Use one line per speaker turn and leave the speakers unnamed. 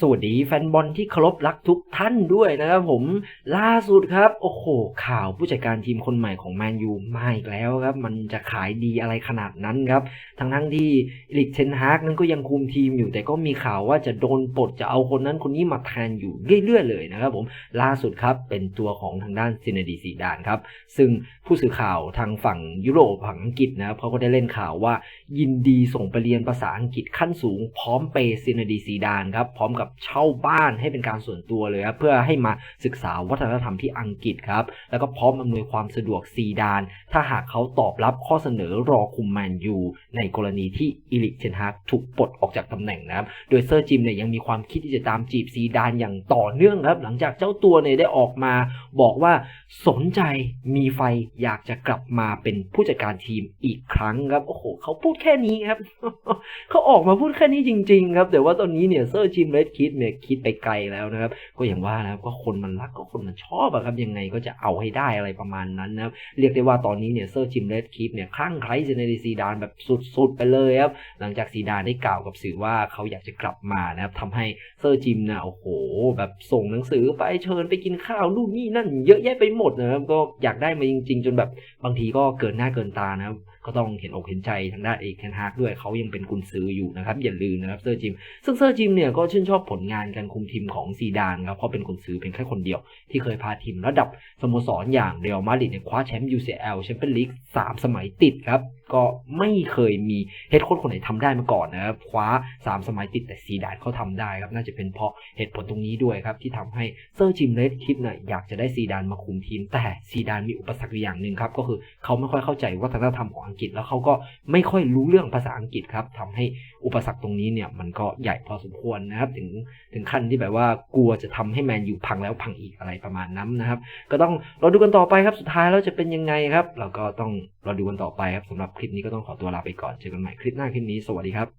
สวัสดีแฟนบอลที่เคารพรักทุกท่านด้วยนะครับผมล่าสุดครับ โอ้โห ข่าวผู้จัดการทีมคนใหม่ของแมนยูมาอีกแล้วครับ มันจะขายดีอะไรขนาดนั้นครับ ทั้งทั้งที่ลิกเทนฮากนั้นก็ยังคุมทีมอยู่ แต่ก็มีข่าวว่าจะโดนปลดจะเอาคนนั้นคนนี้มาแทนอยู่เรื่อยๆเลยนะครับผมล่าสุดครับเป็นตัวของทางด้านซินดีซีดานครับ ซึ่งผู้สื่อข่าวทางฝั่งยุโรปฝั่งอังกฤษนะครับเขาก็ได้เล่นข่าวว่ายินดีส่งไปเรียนภาษาอังกฤษขั้นสูงพร้อมเปย์ซินดีซีดานครับพร้อมกับเช่าบ้านให้เป็นการส่วนตัวเลยครับเพื่อให้มาศึกษาวัฒนธรรมที่อังกฤษครับ แล้วก็พร้อมอำนวยความสะดวกซีดาน ถ้าหากเขาตอบรับข้อเสนอรอคุมแมนยูในกรณีที่อิลิเทนฮากถูกปลดออกจากตำแหน่งนะครับโดยเซอร์จิมเนี่ยยังมีความคิดที่จะตามจีบซีดานอย่างต่อเนื่องครับ หลังจากเจ้าตัวเนี่ยได้ออกมา บอกว่าสนใจมีไฟอยากจะกลับมาเป็นผู้จัดการทีมอีกครั้งครับโอ้โหเขาพูดแค่นี้ครับเขาออกมาพูดแค่นี้จริง ๆ ครับ แต่ว่าตอนนี้เนี่ยเซอร์จิมเรดคิดเนี่ยคิดไปไกลแล้วนะครับ ก็อย่างว่านะครับก็คนมันรักก็คนมันชอบอะครับยังไงก็จะเอาให้ได้อะไรประมาณนั้นนะครับเรียกได้ว่าตอนนี้เนี่ยเซอร์จิมเรดคิดเนี่ยคลั่งไคล้เซเนดีซีดานแบบสุดๆไปเลยครับหลังจากซีดานได้กล่าวกับสื่อว่าเขาอยากจะกลับมานะครับทำให้เซอร์จิมเนี่ยโอ้โห แบบส่งหนังสือไปเชิญไปกินข้าวนู่นนี่นั่น เยอะแยะไปหมดนะครับก็อยากได้มาจริง ๆ จนแบบบางทีก็เกินหน้าเกินตานะครับก็ต้องเห็นอกเห็นใจทางด้านเอกเทนฮากด้วยเขายังเป็นกุนซืออยู่นะครับอย่าลืมนะครับเซอร์จิมซึ่งเซอร์จิมเนี่ยก็ชื่นชอบผลงานการคุมทีมของซีดานครับเพราะเป็นกุนซื้อเป็นแค่คนเดียว ที่เคยพาทีมระดับสโมสรอย่างเรอัลมาดริดเนี่ยคว้าแชมป์ UCL แชมเปี้ยนลีกสามสมัยติดครับ ก็ไม่เคยมีเฮดโค้ชคนไหนทำได้มาก่อนนะครับคว้า 3 สมัยติดแต่ซีดานเขาทำได้ครับน่าจะเป็นเพราะเหตุผลตรงนี้ด้วยครับที่ทำให้เซอร์จิมเรดคิดเนี่ยอยากจะได้ซีดานมาคุมทีม แต่ซีดานมีอุปสรรคอย่างหนึ่งครับก็คือเขาไม่ค่อยเข้าใจวัฒนธรรมของอังกฤษแล้วเขาก็ไม่ค่อยรู้เรื่องภาษาอังกฤษครับทำให้อุปสรรคตรงนี้เนี่ยมันก็ใหญ่พอสมควรนะครับถึงถึงขั้นที่แบบว่ากลัวจะทำให้แมนยูพังแล้วพังอีกอะไรประมาณนั้นนะครับ ก็ต้องรอดูกันต่อไปครับสุดท้ายแล้วจะเป็นยังไงครับ เราก็ต้องรอดูกันต่อไปครับสำหรับคลิปนี้ก็ต้องขอตัวลาไปก่อนเจอกันใหม่คลิปหน้าคลิปนี้สวัสดีครับ